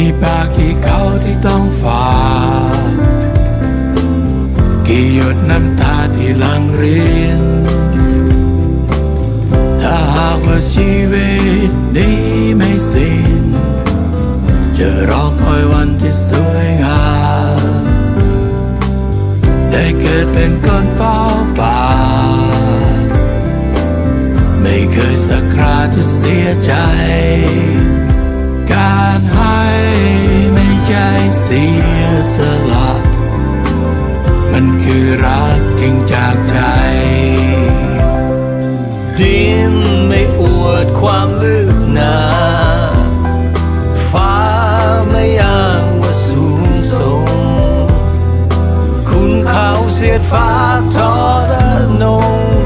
กี่ปากกี่เขาที่ต้องฝ่า กี่หยดน้ำตาที่ลังรินถ้าหากว่าชีวิตนี้ไม่สิ้น จะรอคอยวันที่สวยงาม ได้เกิดเป็นคนเฝ้าป่า ไม่เคยสักคราจะเสียใจียสละ มันคือรักจริงจากใจ ดินไม่อวดความลึกหนาฟ้าไม่อ้างว่าสูงส่ง คุณเขาเสียดฟ้าทอดนง